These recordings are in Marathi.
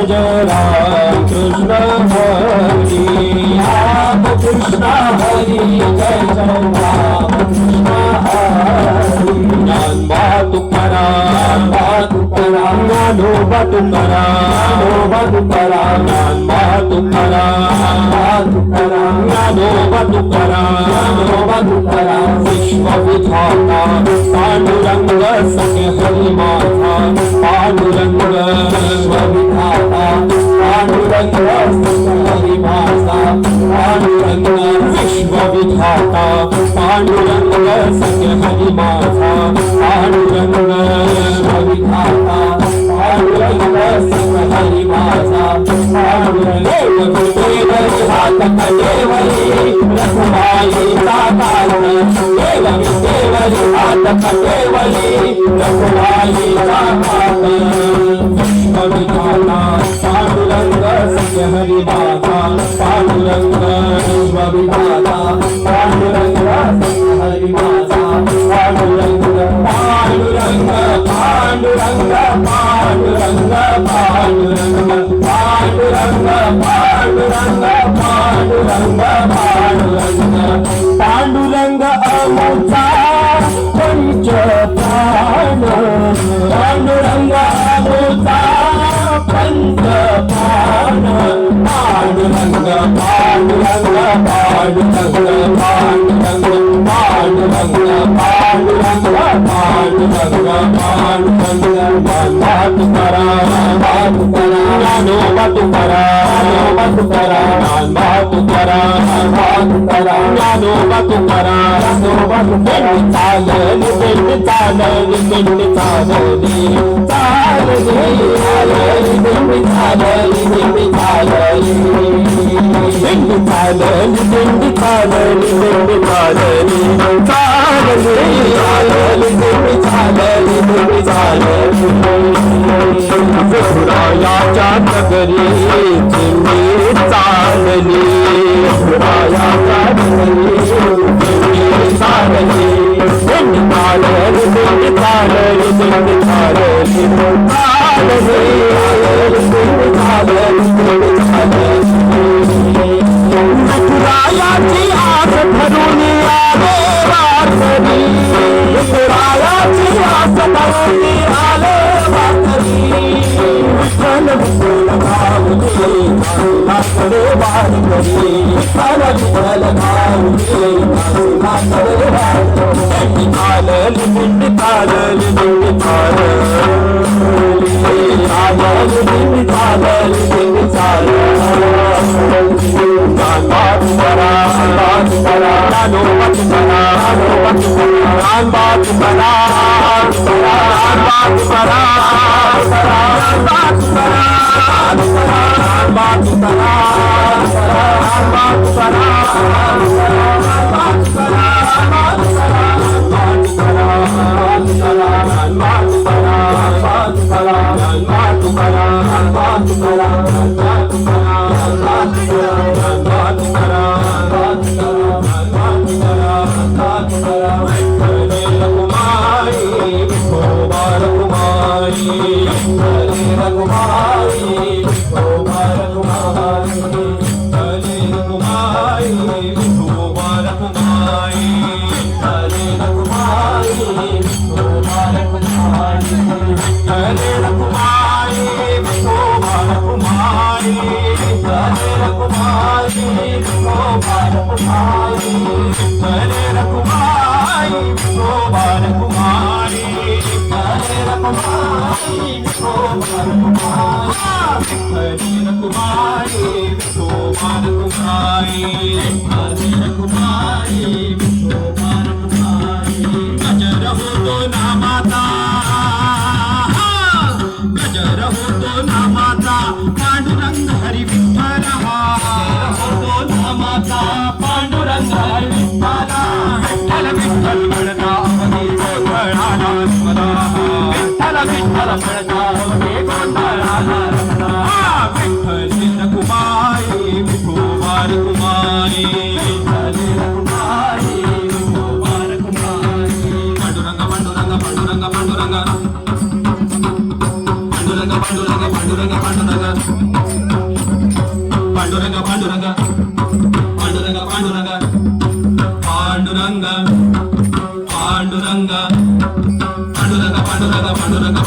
जय जय राम कृष्ण हरी राम कृष्ण हरी जय राम कृष्ण हरी। ज्ञानबा तुकाराम बा mano va tumbará, mano va tumbará, mano va tumbará, mano va Vishwa vidhata, mano rangga sange hari mata, mano Vishwa vidhata, mano rangga sange hari mata, Vishwa vidhata, mano rangga sange hari mata, mano Pandurang Pandurang Pandurang Pandurang Panduranga Panduranga Panduranga Panduranga Amrita పంచ పాండు పాండురంగ అమృతా పంచ పాండు పాండురంగ పాండురంగ పాండురంగ పాండురంగ పాండురంగ పాండురంగ పాండురంగ పాండురంగ పాండురంగ పాండురంగ పాండురంగ పాండురంగ ತುಕರಾ ಬಾ ತುಕರಾ ಬಾ ತುಕರಾ ಯಾದೋಬ ತುಕರಾ ಯಾದೋಬ ತುಕರಾ ಚಾಲ ನಿಸೆಂಡು ಚಾಲ ನಿಸೆಂಡು ಚಾಲ ನೀ ಚಾಲ ಚಾಲ ನಿಸೆಂಡು ಚಾಲ ನಿಸೆಂಡು ಚಾಲ ನಿಸೆಂಡು ಚಾಲ ನಿಸೆಂಡು ಚಾಲ ನಿಸೆಂಡು ಚಾಲ ನೀ ಚಾಲ ಚಾಲ ನಿಸೆಂಡು ಚಾಲ ನಿಸೆಂಡು ಚಾಲ ನೀ फुरायाच्या नगरीची मी चालली फुरायाच्या नगरीची मी चालली चालली चालली चालली चालली चालली ఆలలి నిండి తాళలి నిండి తాళలి ఆలలి నిండి తాళలి నిండి తాళ भाई करे रखुमाई शोभा रखुमारी करे रखुमाई शोभा रखुमारी करे रखुमाई शोभा रखुमारी करे रखुमारी Thank you.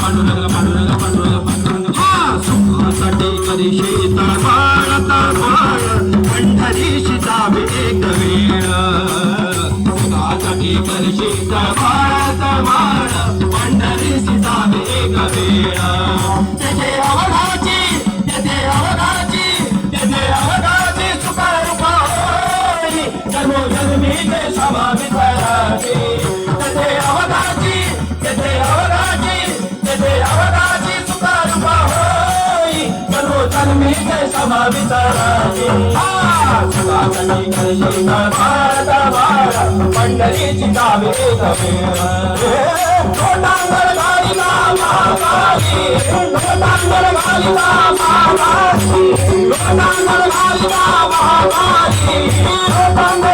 पांडुरंग पांडुरंग पांडुरंग पांडुरंग हा सुखासाठी करीशी तळपाळ तळपाळ पंढरीशी दाबी एक वेळ सुखासाठी करीशी तळपाळ तळपाळ पंढरीशी दाबी एक वेळ मा विचाराची भारता वारा पंढरीची गावी छोटांगर घालिला मागावी छोटांगर घालिला मागावी छोटांगर घालिला मागावी छोटांगर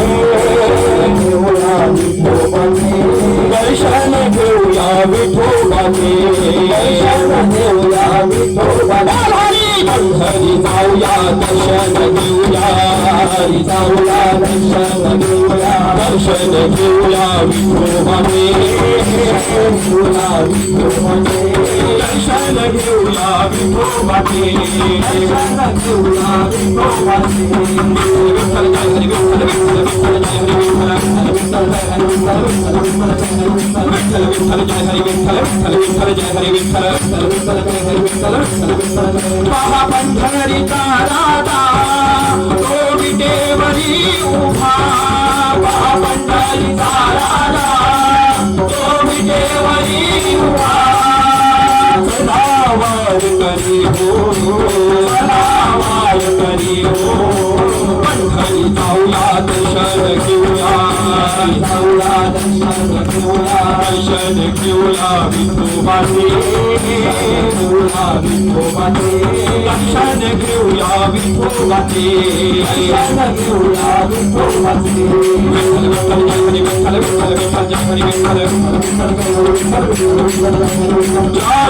घेऊया विठोबाचे पंढरी जाऊया दर्शन घेऊया हरी जाऊया दर्शन घेऊया दर्शन घेऊया विठोबाचे घेऊया विठोबाचे दर्शन घेऊया विठोबाचे दर्शन घेऊया विठोबाचे विठ्ठल जय हरी विठ्ठल विठ्ठल विठ्ठल जय हरी विठ्ठल विठ्ठल जय हरी विठ्ठल विठ्ठल विठ्ठल जय हरी विठ्ठल विठ्ठल विठ्ठल जय हरी विठ्ठल विठ्ठल विठ्ठल जय हरी विठ्ठल विठ्ठल विठ्ठल जय हरी विठ्ठल विठ्ठल पहा पंढरीचा राजा तो विटेवरी उभा पहा पंढरीचा राजा तो विटेवरी उभा सदावार करी हो सदावार करी हो पंढरी जाऊया दर्शन घेऊया مولا دمك مولا رشدك مولا بالتوبتي مولا بالتوبتي رشدك مولا بالتوبتي رشدك مولا بالتوبتي يا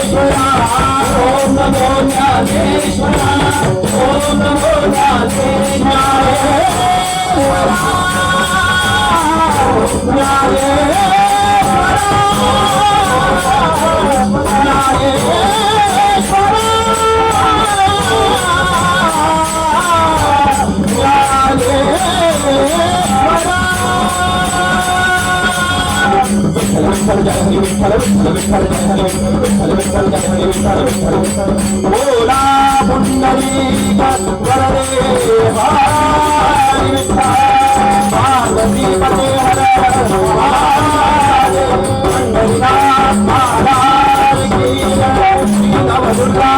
Yeah. ஓலா புண்டரி வரவே ஹாரி விட்டா பார்வதி பதே ஹர ஹாரி பண்டரிநாத் மாதா நவதுர்கா